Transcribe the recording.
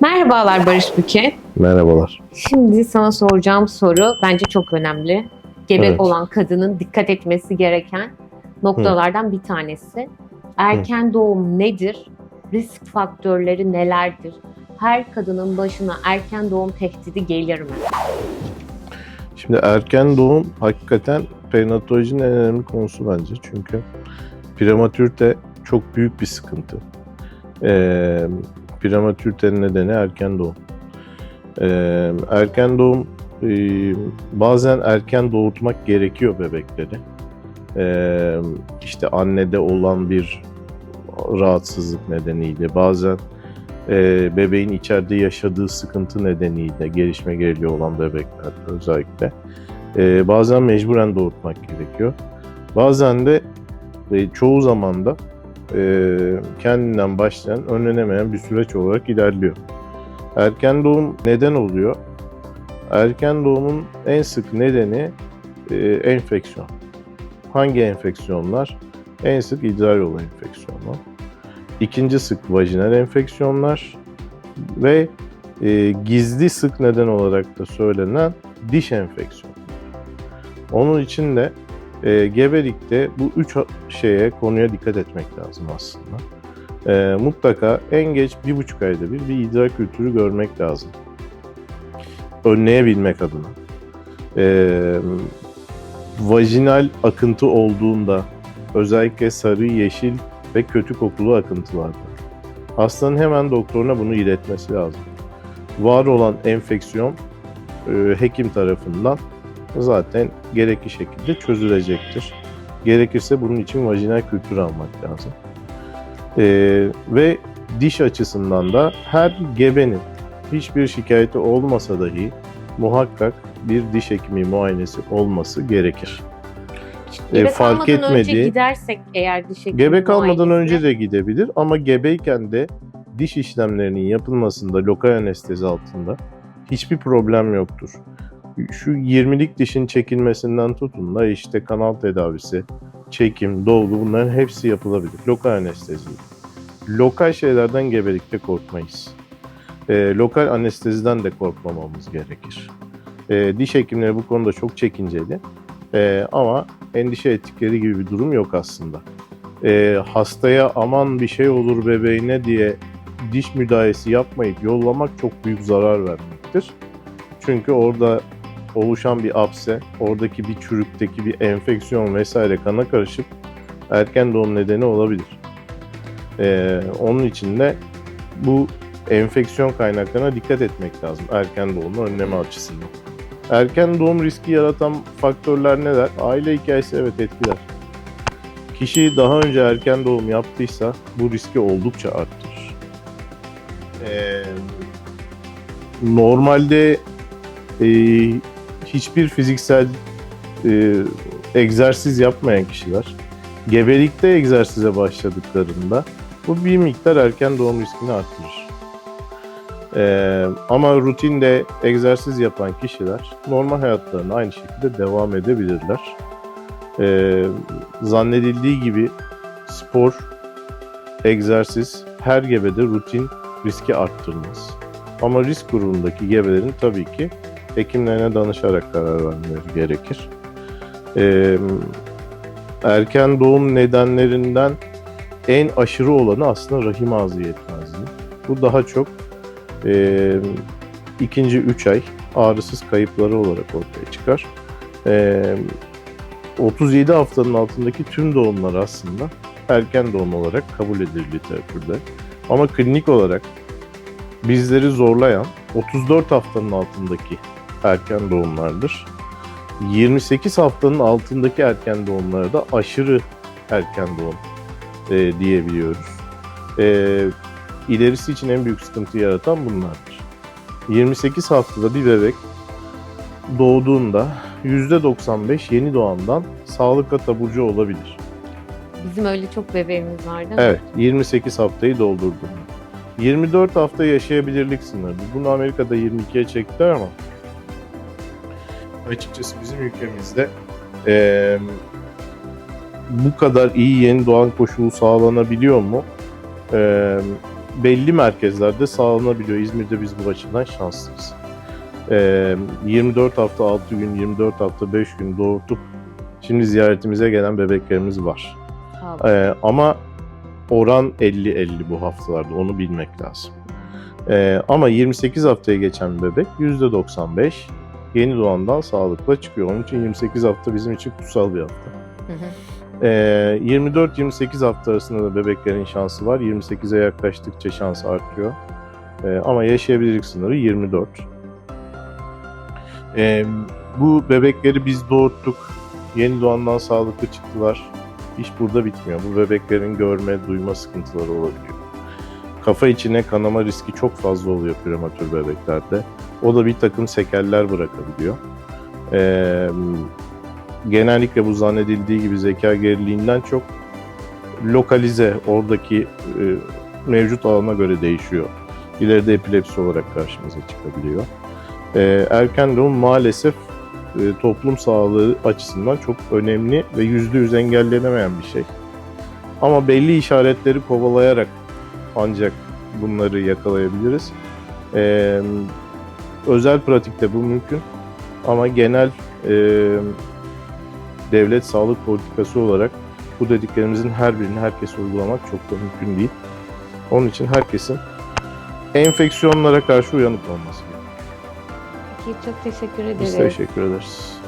Merhabalar Barış Büke. Merhabalar. Şimdi sana soracağım soru bence çok önemli. Gebe Evet. olan kadının dikkat etmesi gereken noktalardan bir tanesi. Erken doğum nedir? Risk faktörleri nelerdir? Her kadının başına erken doğum tehdidi gelir mi? Şimdi erken doğum hakikaten perinatolojinin en önemli konusu bence. Çünkü prematürte çok büyük bir sıkıntı. Ee, prematürtenin nedeni erken doğum. Ee, erken doğum e, bazen erken doğurtmak gerekiyor bebekleri. Ee, işte annede olan bir rahatsızlık nedeniyle bazen e, bebeğin içeride yaşadığı sıkıntı nedeniyle gelişme geriliği olan bebekler özellikle e, bazen mecburen doğurtmak gerekiyor. Bazen de e, çoğu zaman da kendinden başlayan önlenemeyen bir süreç olarak ilerliyor. Erken doğum neden oluyor? Erken doğumun en sık nedeni e, enfeksiyon. Hangi enfeksiyonlar? En sık idrar yolu enfeksiyonu. İkinci sık vajinal enfeksiyonlar ve e, gizli sık neden olarak da söylenen diş enfeksiyonu. Onun için de e, gebelikte bu üç şeye konuya dikkat etmek lazım aslında. E, mutlaka en geç bir buçuk ayda bir bir idrar kültürü görmek lazım. Önleyebilmek adına. E, vajinal akıntı olduğunda özellikle sarı, yeşil ve kötü kokulu akıntılarda. Hastanın hemen doktoruna bunu iletmesi lazım. Var olan enfeksiyon e, hekim tarafından zaten gerekli şekilde çözülecektir. Gerekirse bunun için vajinal kültür almak lazım. E, ve diş açısından da her gebenin hiçbir şikayeti olmasa dahi muhakkak bir diş hekimi muayenesi olması gerekir. E, Gebe fark kalmadan önce etmediği- gidersek eğer diş hekimi Gebe kalmadan muayenesine- önce de gidebilir ama gebeyken de diş işlemlerinin yapılmasında lokal anestezi altında hiçbir problem yoktur. Şu 20'lik dişin çekilmesinden tutun da işte kanal tedavisi, çekim, dolgu bunların hepsi yapılabilir. Lokal anestezi. Lokal şeylerden gebelikte korkmayız. Ee, lokal anesteziden de korkmamamız gerekir. Ee, diş hekimleri bu konuda çok çekinceli. Ee, ama endişe ettikleri gibi bir durum yok aslında e, hastaya aman bir şey olur bebeğine diye diş müdahalesi yapmayıp yollamak çok büyük zarar vermektir. Çünkü orada oluşan bir apse, oradaki bir çürükteki bir enfeksiyon vesaire kana karışıp erken doğum nedeni olabilir. E, onun için de bu enfeksiyon kaynaklarına dikkat etmek lazım erken doğumu önleme açısından. Erken doğum riski yaratan faktörler neler? Aile hikayesi evet etkiler. Kişi daha önce erken doğum yaptıysa bu riski oldukça arttırır. Ee, normalde e, hiçbir fiziksel e, egzersiz yapmayan kişiler gebelikte egzersize başladıklarında bu bir miktar erken doğum riskini arttırır. Ee, ama rutinde egzersiz yapan kişiler normal hayatlarına aynı şekilde devam edebilirler. Ee, zannedildiği gibi spor, egzersiz her gebede rutin riski arttırmaz. Ama risk grubundaki gebelerin tabii ki hekimlerine danışarak karar vermeleri gerekir. Ee, erken doğum nedenlerinden en aşırı olanı aslında rahim ağzı yetmezliği. Bu daha çok e, ikinci üç ay ağrısız kayıpları olarak ortaya çıkar. E, 37 haftanın altındaki tüm doğumlar aslında erken doğum olarak kabul edilir literatürde. Ama klinik olarak bizleri zorlayan 34 haftanın altındaki erken doğumlardır. 28 haftanın altındaki erken doğumlara da aşırı erken doğum e, diyebiliyoruz. E, ilerisi için en büyük sıkıntı yaratan bunlardır. 28 haftada bir bebek doğduğunda %95 yeni doğandan sağlıkla taburcu olabilir. Bizim öyle çok bebeğimiz var değil mi? Evet, 28 haftayı doldurdu. 24 hafta yaşayabilirlik sınırı. Bunu Amerika'da 22'ye çektiler ama açıkçası bizim ülkemizde eee, bu kadar iyi yeni doğan koşulu sağlanabiliyor mu? Eee, belli merkezlerde sağlanabiliyor. İzmir'de biz bu açıdan şanslıyız. Ee, 24 hafta 6 gün, 24 hafta 5 gün doğurtup şimdi ziyaretimize gelen bebeklerimiz var. Ee, ama oran 50-50 bu haftalarda onu bilmek lazım. Ee, ama 28 haftaya geçen bir bebek %95 yeni doğandan sağlıkla çıkıyor. Onun için 28 hafta bizim için kutsal bir hafta. Hı hı. Ee, 24-28 hafta arasında da bebeklerin şansı var. 28'e yaklaştıkça şans artıyor. Ee, ama yaşayabilirlik sınırı 24. Ee, bu bebekleri biz doğurttuk. Yeni doğandan sağlıklı çıktılar. İş burada bitmiyor. Bu bebeklerin görme, duyma sıkıntıları olabiliyor. Kafa içine kanama riski çok fazla oluyor prematür bebeklerde. O da bir takım sekeller bırakabiliyor. Ee, genellikle bu zannedildiği gibi zeka geriliğinden çok lokalize oradaki e, mevcut alana göre değişiyor. İleride epilepsi olarak karşımıza çıkabiliyor. E, erken doğum maalesef e, toplum sağlığı açısından çok önemli ve yüzde yüz engellenemeyen bir şey. Ama belli işaretleri kovalayarak ancak bunları yakalayabiliriz. E, özel pratikte bu mümkün ama genel e, devlet sağlık politikası olarak bu dediklerimizin her birini herkese uygulamak çok da mümkün değil. Onun için herkesin enfeksiyonlara karşı uyanık olması gerekiyor. Peki çok teşekkür ederim. Biz teşekkür ederiz.